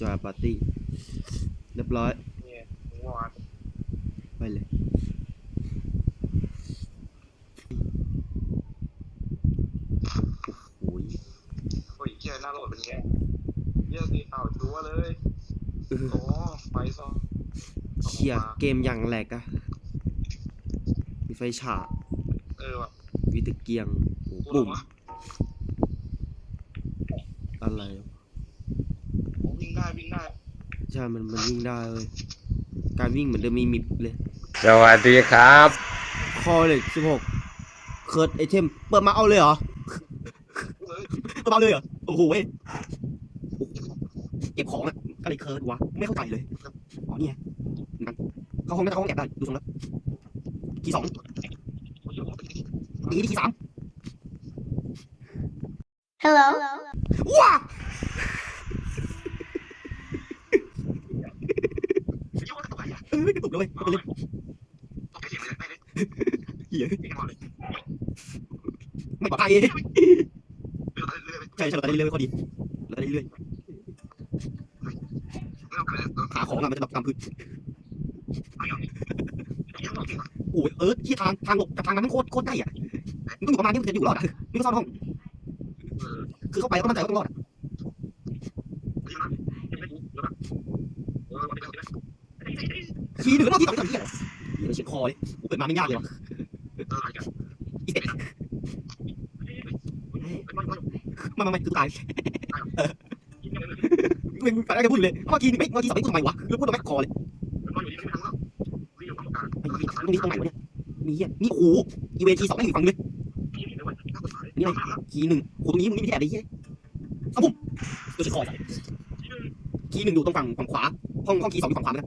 จอยปาร์ตี้เรียบร้อยไปเลยโอ้ยโอ้ยเกียร์หน้าโหลดเป็นไงเยอะดีเอาชัวร์เลยโอ้ไฟซองเขียร์เกมอย่างแหลกอะมีไฟฉากเออว่ะมีตะเกียงโอ้ปุ่มอะไริ่งได้วิ่งได้ใช่มันมันวิ่งได้เลยการวิ่งเหมือนเดิมมีมิดเลย สวัสดีครับ คอเลยสิบหกเคิร์ดไอเทม เปิดมาเอาเลยเหรอเปิดมาเอาเลยเหรอ โอ้โหเว้ยเก็บของอะอะไรเคิร์ดวะ ไม่เข้าใจเลย อ๋อนี่ไงนั่นเขาห้องไม่เขาห้องแอบได้ ดูทรงแล้วทีสองนี่ทีสาม Hello? ว้า ด้วยไเปไปลุยยไม่เลยเหี้ยไม่พอเลยใช่ใช่เราได้เรื่อยๆก็ดีเราได้เรื่อยหาของอะมันจะแบบกำพื้นโอ้ยเออที่ทางทางหลบกับทางนั้นมันโคตรโคตรได้อะมันต้องอยู่ประมาณนี้มันจะอยู่รอดอะนี่ก็ซ่อนห้องคือเข้าไปก็มั่นใจว่าต้องรอด ทีหนึ่งแล้วที่สองที่สามที่อะไรเฉียดคอเลยกูเปิดมาไม่ยากเลยว่ะอีเป็มามามาคือตายมึงไปได้แค่พูดอยู่เลยเมื่อกี้ไม่เมื่อกี้สองไม่พูทำไมวะแล้วพูดทำแม็กคอเลยไอ้ที่ตรงนี้ตรงไหนวะเนี่ยมีเหี้ยนี่โอ้อีเวนทีสองไม่ถึงฝั่งเลยนี่อะไรทีหนึ่งโอ้ตรงนี้มึงนี่ไม่แย่เลยเหี้ยเอาปุ๊บตัวเฉียดคอจ้ะทีหนึ่งอยู่ตรงฝั่งฝั่งขวาห้องห้องทีสองอยู่ฝั่งขวานะ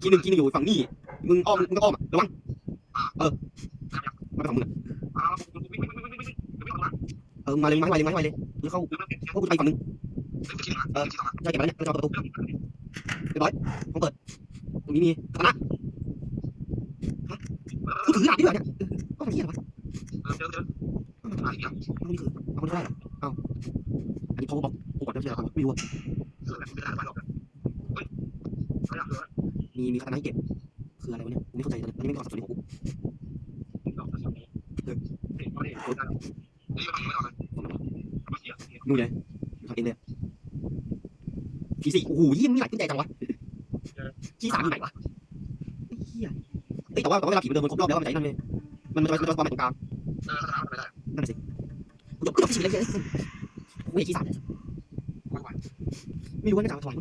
คีหนึ่งคีหนึ่งอยู่ฝั่งนี้ มึงอ้อมมึงก็อ้อมระวังเออมาฝั่งมึงเออมาเลยมาไวเลยมาไวเลยมึงเข้าเขากูไปฝั่งนึงเออใช่เก็บมาแล้วเนี่ยเราจะประตูเรียบร้อยของเปิดตรงนี้มีตระนะกูถือดาบด้วยเรเนี่ยก็มันเหี้ยอะไรวะเอาไม่ได้เอาอันนี้พอบอกกูก่อนจะเชื่อเขาไม่รู้อะ มีมีคณะให้เก็บคืออะไรวะเนี่ยไม่เข้าใจเลยมันไม่มีควมสับสนของกูอกสับสนเออกเลยนู่นเลยทำเองเลยทีสี่โอ้โหยี่มันมีหลายขึ้นใจจังวะทีสามมีไหนวะเฮียอแต่ว่าแต่ว่าเราผีมันเดินมันครบรอบแล้วมันใจนั่นเลยมันมันจะมันจความเป็นตรงกลางเออนามไปได้นั่นสิกูจบกูจบที่สี่เลยเยอะกูอยากที่สามไม่รู้ว่าจะถอย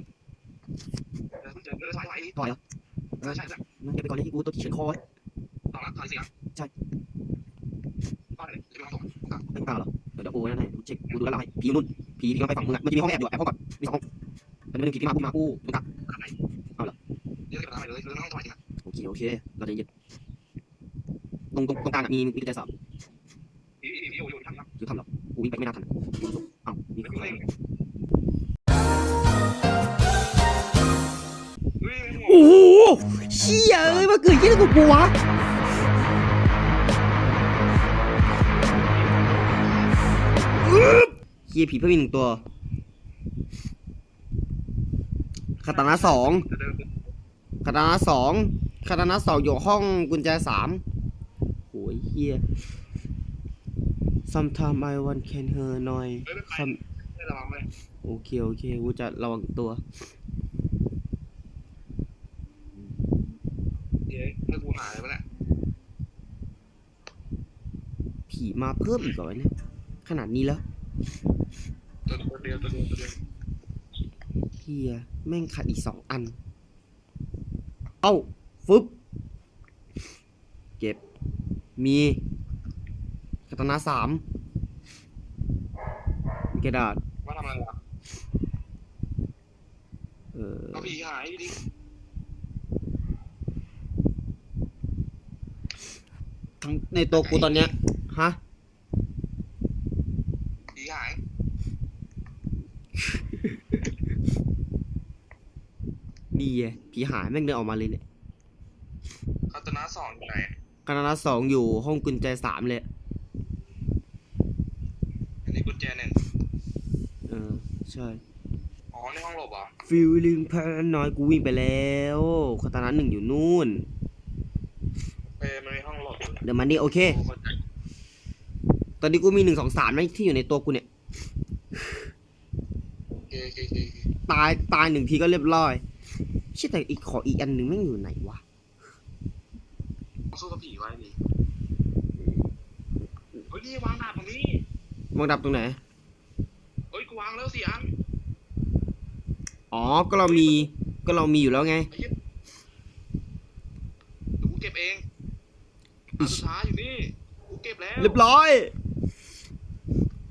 ต่อยเหรอใช่ใช่มึงอย่าไปก่อนเลยที่กูตัวขี่เฉินคอต่อแล้ต่อยเสียใช่ต่อยเลยจะไปลองต่อไม่กล้าหรอเดี๋ยวกูนั่นแหละเช็คกูดูแลเราให้ผีนุ่นผีผีมันไปฝั่งมึงอะมันจะมีห้องแอบอยู่แอบห้องก่อนมีสองห้องมันเป็นหนึ่งผีที่มาพูดมาพูดมึงกลับเอาเหรอเดี๋ยวะไปทำอะไรเลยเรื่องห้องถ่อยสิครับโอเคโอเคเราจะยึดตรงตรงตรงกลางอะมีมีกุญแจสอบอยู่ทำหรอกูวิ่งไปไม่น่าทันเอามี โอ้โหเฮียเอ้ยมาเกิดยี่อะไรกับกูวะเฮียผีเพิ่มอีกหนึ่งตัวคาตานะสองคาตานะสองคาตานะสองอยู่ห้องกุญแจสามโอ้ยเฮีย sometime I want can her หน่อยยโอเค โอเค กูจะระวังตัว ให้กูหายไปแาเะผีมาเพิ่มอีกเหรอเนี่ยขนาดนี้แล้วตัวเดียวตัวเดียวตัวเดียวเฮียแม่งขาดอีกสองอัน เอ้าฟึบเก็บ มีกาตนาสามกระดาษว่าทำอะไรอะเออผีหายดิ งในตัวกูตอนเนี้ย ฮะ ผีหายนี่ไงผีหายแม่งเดินออกมาเลยเนี่ยคาตนาสองอยู่ไหนคณะสองอยู่ห้องกุญแจสามเลยอันนี้กุญแจหนึ่งเออใช่อ๋อในห้องหลบเหรอะ feeling paranoid กูวิ่งไปแล้วคาตานะหนึ่งอยู่นู่นเออมันมีห้องหลบอยู่เดี๋ยวมันนี่โอเคโอ้เข้าใจตอนนี้กูมีหนึ่งสองสามนะที่อยู่ในตัวกูเนี่ย โอเคโอเคโอเคโอเคตายตายหนึ่งทีก็เรียบร้อยเชื่อแต่อีกขออีกอันหนึ่งแม่งอยู่ไหนวะ สู้กับผีไว้ดิเฮ้ยนี่วางดาบตรงนี้มองดับตรงไหน เฮ้ยกูวางแล้วสี่อันอ๋อ ก็เรามี ก็เรามีอยู่แล้วไง ไอ้เหี้ยเดี๋ยวกูเก็บเอง อันสุดท้ายอยู่นี่กูเก็บแล้วเรียบร้อย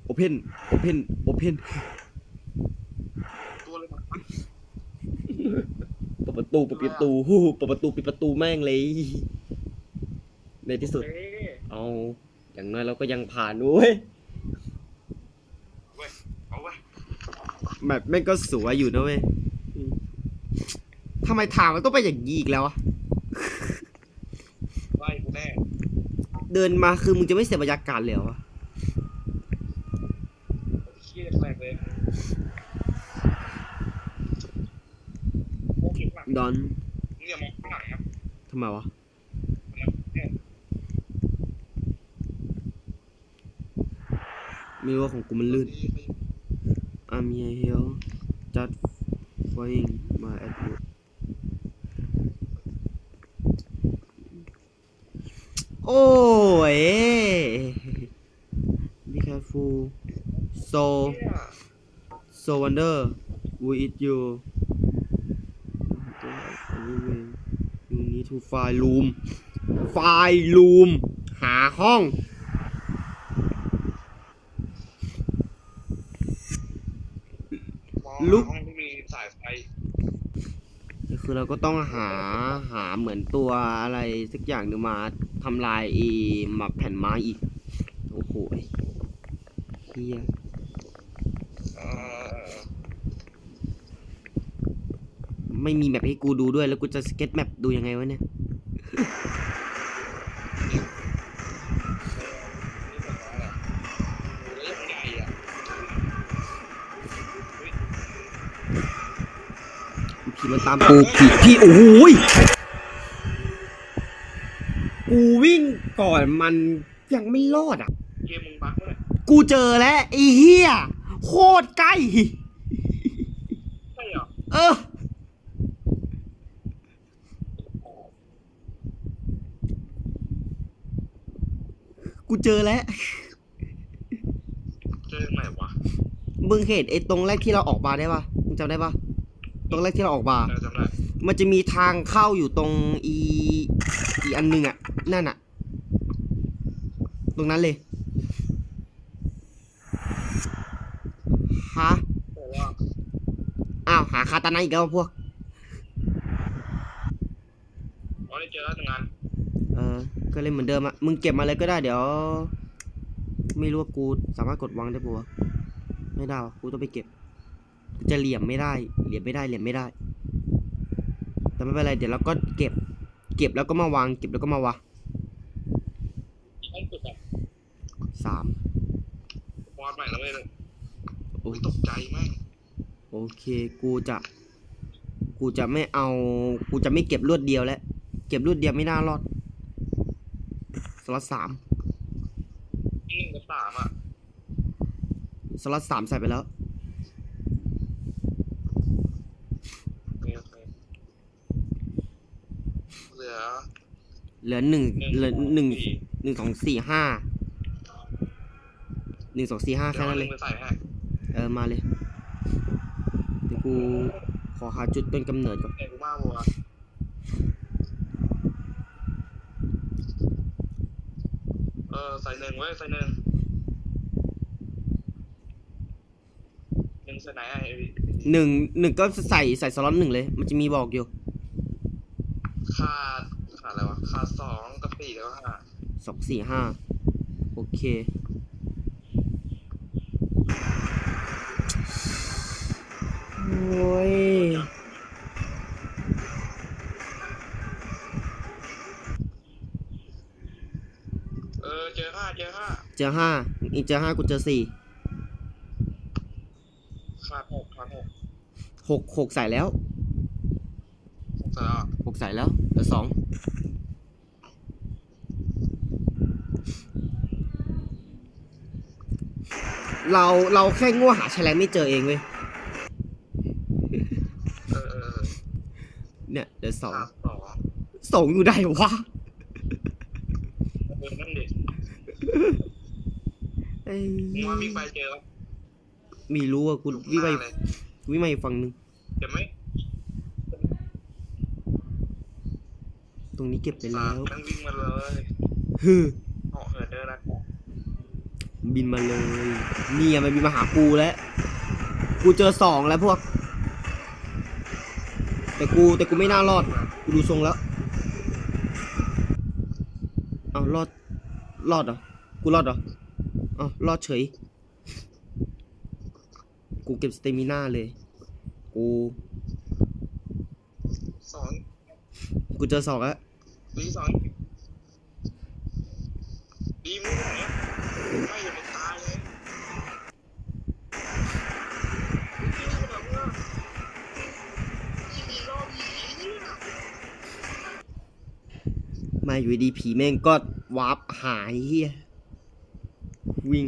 โอเพนโอเพนโอเพนตัวเลยมันเปิดประตูเปิดประตูฮู้เปิดประตูปิดประตูแม่งเลย ในที่สุด เอ๊ะเอาอย่างน้อยเราก็ยังผ่านด้วยเอาไว้แมปแม่งก็สวยอยู่นะเว้ยอืมทำไมทางมันต้องไปนอย่างนี้อีกแล้วอะไล่กูแน่ เดินมาคือมึงจะไม่เสียบรรยากาศเลยเหรอวะเครียดแรกเลยโอ้ยหลังดอนมึงอย่ามองข้างหลังนะทำไมวะเนี่ยไม่รู้ว่าของกูมันลื่น I'm here here just flying my Edward โอ้ย Be careful so เนี่ย so wonder who is you you need to find room find room หาห้องมองลุก ห้องที่มีสายไฟก็ คือเราก็ต้องหาหาเหมือนตัวอะไรสักอย่างหนึ่งมาทำลายอีมาแผ่นไม้อีก โอ้โหเฮียไม่มีแมปให้กูดูด้วยแล้วกูจะสเก็ตแมปดูยังไงวะเนี่ย มันตามกูผีพี่โอ้โหยกูวิ่งก่อนมันยังไม่รอดอะ เกมมึงบั๊กวะเนี่ยกูเจอแล้วไอ้เฮียโคตรใกล้ ใช่เหรอเออ กูเจอแล้ว เจอยังไงวะมึงเห็นไอ้ตรงแรกที่เราออกมาได้ปะมึงจำได้ปะ ตรงแรกที่เราออกมาเออจำได้มันจะมีทางเข้าอยู่ตรงอีอีอันหนึงอะนั่นอะตรงนั้นเลยฮะแต่ว่าอ้าวหาคาตานะอีกแล้วพวก อ๋อได้เจอแล้วหนึ่งอันเออก็เล่นเหมือนเดิมอะมึงเก็บมาเลยก็ได้เดี๋ยว ไม่รู้ว่ากูสามารถกดวางได้ปะวะไม่ได้วะกูต้องไปเก็บ จะเหลี่ยมไม่ได้ เหลี่ยมไม่ได้ เหลี่ยมไม่ได้ แต่ไม่เป็นไร เดี๋ยวเราก็เก็บ เก็บแล้วก็มาวาง เก็บแล้วก็มาวางห้องสุดอะสามวอดใหม่แล้วเว้ยโอ้โอ้ยตกใจแม่งโอเค กูจะ กูจะไม่เอา กูจะไม่เก็บรวดเดียวแล้ว เก็บรวดเดียวไม่น่ารอด สล็อตสามหนึ่งกับสามอะ สล็อตสามใส่ไปแล้ว โอเคโอเคเห ลือ เหลือหนึ่งหนึ่งเหลือหนึ่งสี่หนึ่งสองสี่ห้าหนึ่งสองสี่ห้าเดี๋ยแค่วเอานั้นหเลนึ่ยงไปใส่ให้เออมาเลยเดี๋ยวกูขอหาจุดต้นกำเนิดก่อนเด็กกูมากบัวเออใส่หนึ่งไว้ใส่หนึ่งหนึ่งสไนด์ไอ้หนึ่งหนึ่งก็ใส่ใส่สล็อตหนึ่งเลย มันจะมีบอกอยู่ ขาดขาดอะไรวะขาดสองกับสี่แล้วก็ห้าสองสี่ห้าโอเค โอ้ยเออเจอห้าเจอห้าเจอห้าอีกเจอห้ากูเจอสี่ขาดหกขาดหกหกหกใส่แล้วเสร็จแล้วหกใส่แล้วเหลือสองเราเราแค่ง่วหาแฉลงไม่เจอเองเว้ยเออเออเออเนี่ยเดี๋ยวสองขาดสองสองอยู่ได้วะเออนั่นดิไอ้มึงว่าวิ่งไปเจอปะไม่รู้อะกูวิ่งไปเลยกูวิ่งไปอีกฝั่งหนึ่งเดี๋ยวไม่ ตรงนี้เก็บไปสาแล้มวมันวิ่งมาเลยฮึเหาะเหินเดินนะบินมาเลยเนี่ยมันบินมาหากูแล้ว กูเจอสองแล้วพวก แต่กูแต่กูไม่น่ารอด กูดูทรงแล้ว เอารอด รอดเหรอ กูรอดเหรอเอารอดเฉย กูเก็บสเตมิน่าเลย กูสองกูเจอสองแล้ว ดีสองดีมึงไหนอะไม่อย่าไปตายเลยนี่คือแบบว่ายี่มีรอบผีเนี่ยมาอยู่ดีๆผีแม่งก็วาร์ปหายเฮียวิ่ง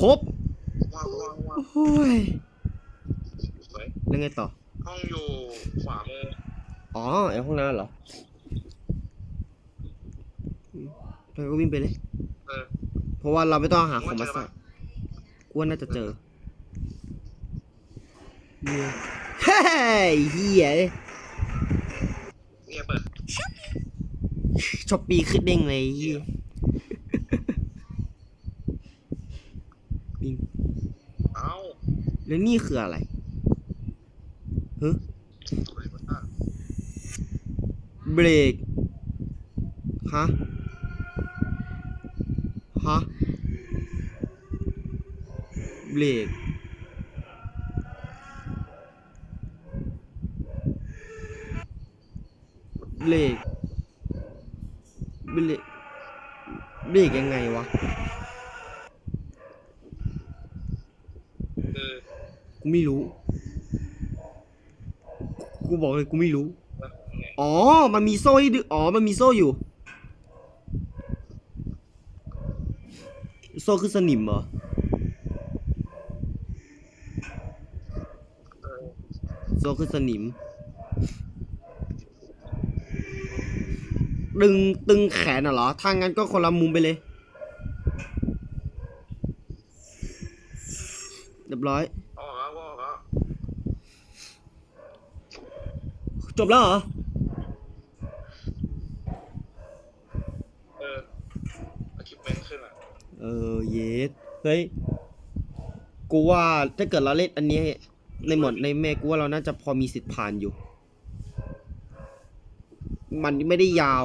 ครบว้าวว้าวว้าวโอ้ยสวยแล้วไงต่อ ห้องอยู่ขวามือ อ๋อไอห้องน้ำเหรอ ไปก็วิ่งไปเลย เออ เพราะว่าเราไม่ต้องหาของมาใส่กูว่าน่าจะเจอเฮ่ยเฮ้ยเฮียเนี่ยเปิดชอปปีขึ้นเด้งเลยเฮียวิ่งเอ้าแล้วนี่คืออะไรเฮะสวยเบรกฮะ ฮะเบรกเบรกเบรกเบรกยังไงวะเออกูไม่รู้ กูบอกเลยกูไม่รู้แล้วไงอ๋อ มันมีโซ่ให้ดึงอ๋อ มันมีโซ่อยู่ โซ่คือสนิมเหรอเออโซ่คือสนิม ดึงตึงแขนน่ะเหรอ ถ้างั้นก็คนละมุมไปเลย เรียบร้อยออกแล้วออกแล้วจบแล้วเหรอเอออาคิปเมนขึ้น อะเออเยสเฮ้ยกูว่าถ้าเกิดเราเล่นอันนี้ ในหมดในแม่กูว่าเราน่าจะพอมีสิทธิ์ผ่านอยู่ มันไม่ได้ยาว